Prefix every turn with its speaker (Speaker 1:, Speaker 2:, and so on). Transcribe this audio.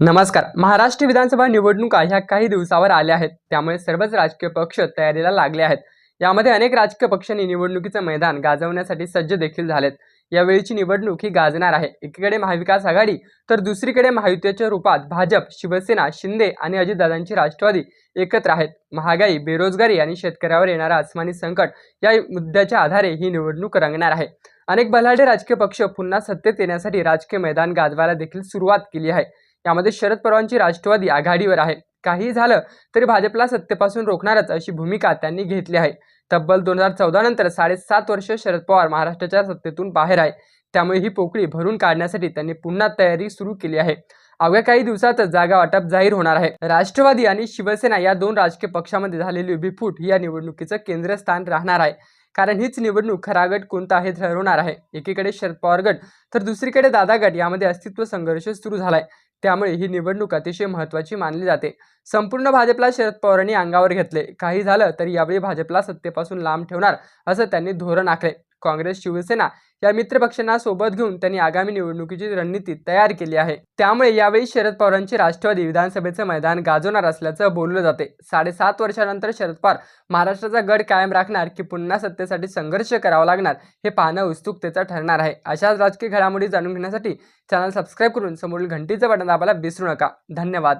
Speaker 1: नमस्कार. महाराष्ट्र विधानसभा निवडणुका ह्या काही दिवसावर आल्या आहेत. त्यामुळे सर्वच राजकीय पक्ष तयारीला लागले आहेत. यामध्ये अनेक राजकीय पक्षांनी निवडणुकीचं मैदान गाजवण्यासाठी सज्ज देखील झालेत. यावेळीची निवडणूक ही गाजणार आहे. एकीकडे महाविकास आघाडी तर दुसरीकडे महायुतीच्या रूपात भाजप शिवसेना शिंदे आणि अजितदादांची राष्ट्रवादी एकत्र आहेत. महागाई बेरोजगारी आणि शेतकऱ्यावर येणारा आसमानी संकट या मुद्द्याच्या आधारे ही निवडणूक रंगणार आहे. अनेक बलाढ्य राजकीय पक्ष पुन्हा सत्तेत येण्यासाठी राजकीय मैदान गाजवायला देखील सुरुवात केली आहे. यामध्ये शरद पवारांची राष्ट्रवादी आघाडीवर आहे. काही झालं तरी भाजपला सत्तेपासून रोखणारच अशी भूमिका त्यांनी घेतली आहे. तब्बल दोन हजार चौदा नंतर साडेसात वर्ष शरद पवार महाराष्ट्राच्या सत्तेतून बाहेर आहे. त्यामुळे ही पोकळी भरून काढण्यासाठी त्यांनी पुन्हा तयारी सुरू केली आहे. अवघ्या काही दिवसातच जागा वाटप जाहीर होणार आहे. राष्ट्रवादी आणि शिवसेना या दोन राजकीय पक्षामध्ये झालेली उभी फूट ही या निवडणुकीचं केंद्रस्थान राहणार आहे. कारण हीच निवडणूक खरा गट कोणता हे ठरवणार आहे. एकीकडे शरद पवार गट तर दुसरीकडे दादा गट यामध्ये अस्तित्व संघर्ष सुरू झालाय. त्यामुळे ही निवडणूक अतिशय महत्त्वाची मानली जाते. संपूर्ण भाजपला शरद पवारांनी अंगावर घेतले. काही झालं तरी यावेळी भाजपला सत्तेपासून लांब ठेवणार असं त्यांनी धोरण आखले. काँग्रेस शिवसेना या मित्रपक्षांना सोबत घेऊन त्यांनी आगामी निवडणुकीची रणनीती तयार केली आहे. त्यामुळे यावेळी शरद पवारांची राष्ट्रवादी विधानसभेचं मैदान गाजवणार असल्याचं बोललं जाते. साडेसात वर्षानंतर शरद पवार महाराष्ट्राचा गड कायम राखणार की पुन्हा सत्तेसाठी संघर्ष करावा लागणार हे पाहणं उत्सुकतेचं ठरणार आहे. अशाच राजकीय घडामोडी जाणून घेण्यासाठी चॅनल सबस्क्राईब करून समोरील घंटीचं बटन दाबायला विसरू नका. धन्यवाद.